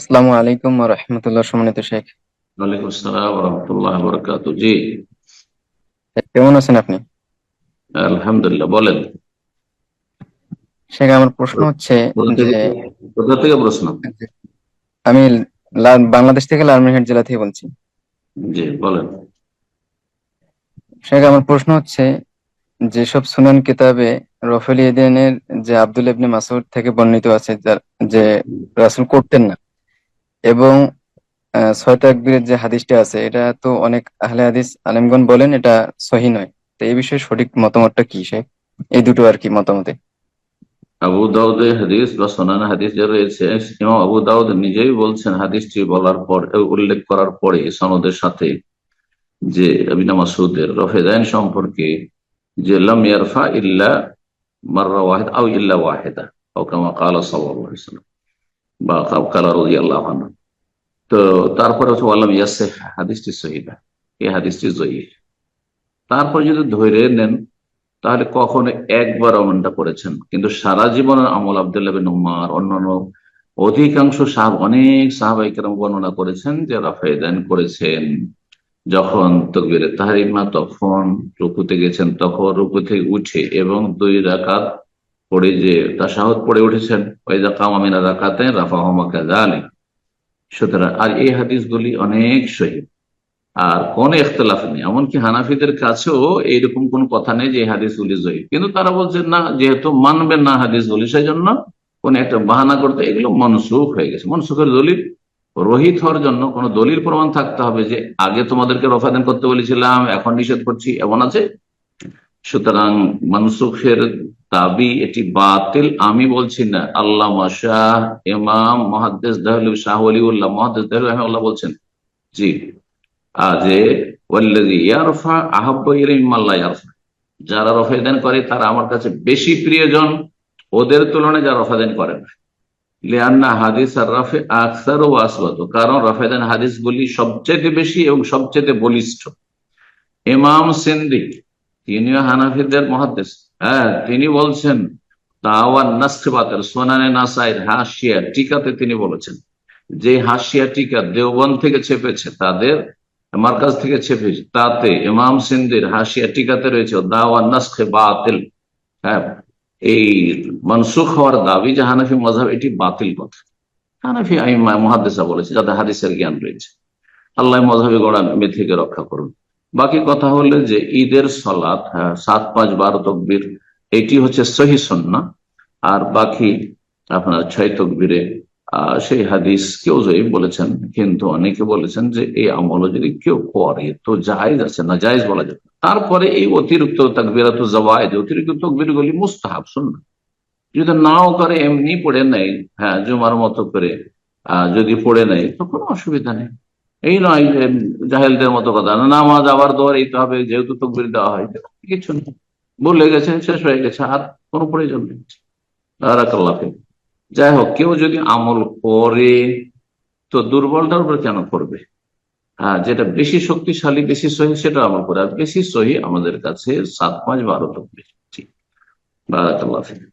আসসালামু আলাইকুম ওয়া রাহমাতুল্লাহ সম্মানিত শেখ। ওয়ালাইকুম আসসালাম রহমতুল্লাহ বরকাত জি। কেমন আছেন আপনি? আলহামদুলিল্লাহ বলেন। শেখ আমার প্রশ্ন হচ্ছে কোথা থেকে প্রশ্ন? আমি বাংলাদেশ থেকে লালমনিরহাট জেলা থেকে বলছি। জি বলেন। শেখ আমার প্রশ্ন হচ্ছে যেসব সুনান কিতাবে রফেল ইদিনের যে আব্দুল ইবনে মাসউদ থেকে বর্ণিত আছে যে রাসূল করতেন না এবং ছয় তাকবীরের যে হাদিসটা আছে, এটা তো অনেক আহলে হাদিস আলেমগণ বলেন, এটা সহিহ নয়। তো এই বিষয়ে সঠিক মতামতটা কি, শেখ? এই দুটো আর কি মতামতে। আবু দাউদে হাদিস বা সোনান হাদিস যে রয়েছে আবু দাউদ নিজেই বলছেন হাদিসটি বলার পর উল্লেখ করার পরে সনদের সাথে যে আবিনা মাসুদের রফেদাইন সম্পর্কে যে লাম ইয়ারফা ইল্লা মাররা ওয়াহিদ আও ইল্লা ওয়াহিদা ও কামা কালা সাল্লাল্লাহু আলাইহি বা কালা রাদিয়াল্লাহু আনহু। তো তারপরে হচ্ছে হাদিসটি সহিদা এই হাদিসটি জয়ীফ। তারপর যদি ধরে নেন, তাহলে কখনো একবার আমলটা করেছেন। কিন্তু সারা জীবনের আমল আবদুল্লাহ বিন উমার, অন্যান্য অধিকাংশ সাহাব, অনেক সাহাবাইকেরাম বর্ণনা করেছেন যে রাফায়দান করেছেন। যখন তকবিরে তাহারিমা তখন রুকুতে গেছেন, তখন রুকু থেকে উঠে এবং দুই রাকাত পড়ে যে তাসাহত পড়ে উঠেছেন ওইদা কামামিনা রাকাতে রাফা হমাকা জালি সুতরাং আর এই হাদিসগুলি অনেক সহি আর কোন ইখতলাফ নেই, এমনকি হানাফিদের কাছেও এইরকম কোন কথা নেই যে হাদিসগুলি জয়ী কিন্তু তারা বলছেন, না, যেহেতু মানবেন না হাদিসগুলি সেই জন্য কোন একটা বাহানা করতে এগুলো মনসুখ হয়ে গেছে। মনসুখের দলিল, রোহিত হওয়ার জন্য কোন দলিল প্রমাণ থাকতে হবে যে, আগে তোমাদেরকে রফাদান করতে বলেছিলাম, এখন নিষেধ করছি। এমন আছে? সুতরাং মনসুখের দাবি এটি বাতিল। আমি বলছি না, আল্লাহ শাহ, ইমাম মহাদ্দেশ দাহল শাহ অলিউল্লাহ মহাদ্দেশ দাহল বলছেন। জি। ওয়াল্লাযী ইয়ারফা আহাব্বু ইয়ারফা। যারা রফাদান করে, তারা আমার কাছে বেশি প্রিয়জন। ওদের তুলনায় যারা রফাদান করে না। লিআন্না হাদিস আর রাফে আকসার ও আসবাদ কারণ রফাদান হাদিসগুলি সবচেয়ে বেশি এবং সবচেয়ে বলিষ্ঠ। ইমাম সিন্দি তিনিও হানাফিদের মহাদ্দেশ। হ্যাঁ তিনি বলছেন তাওয়ান সোনানে নাসাইর হাসিয়া টিকাতে তিনি বলেছেন, যে হাসিয়া টিকা দেওবন থেকে ছেপেছে, তাদের আমার কাছ থেকে ছেপেছে, তাতে ইমাম সিন্দির হাসিয়া টিকাতে রয়েছে দাওয়ান নাসখে বাতিল। হ্যাঁ এই মনসুখ হওয়ার দাবি যে হানাফি মজাব এটি বাতিল কথা হানাফি আমি মহাদেশা বলেছে, যাতে হাদিসের জ্ঞান রয়েছে। আল্লাহ মজাবে গোড়া মে থেকে রক্ষা করুন। বাকি কথা হলো যে ঈদের সলাৎ হ্যাঁ সাত, পাঁচ, বারো তকবির, এটি হচ্ছে সহি সন্না আর বাকি আপনার ছয় তকবিরে সেই হাদিস কেউ জয়ী বলেছেন, কিন্তু অনেকে বলেছেন যে এই আমল যদি কেউ করে, তো জায়েজ আছে না জায়েজ বলা যাবে। তারপরে এই অতিরিক্ত তাকবিরাত জওয়ায়দ অতিরিক্ত তকবির গুলি মুস্তাহাব শুননা যদি নাও করে, এমনি পড়ে নেয় হ্যাঁ জুমার মতো করে যদি পড়ে নেয় তো কোনো অসুবিধা নেই। এই নয় জাহেলদের মতো কথা। না, নামাজ আবার দোয়ার এই তো হবে, যেহেতু তকবির দেওয়া হয় কিছু নেই বলে গেছে, শেষ হয়ে গেছে, আর কোনো প্রয়োজন নেই। যাই হোক, কেউ যদি আমল করে, তো দুর্বলটার উপর কেন করবে? হ্যাঁ যেটা বেশি শক্তিশালী, বেশি সহি সেটা আমল করে। আর বেশি সহি আমাদের কাছে সাত পাঁচ বারো তকবির। ফিক।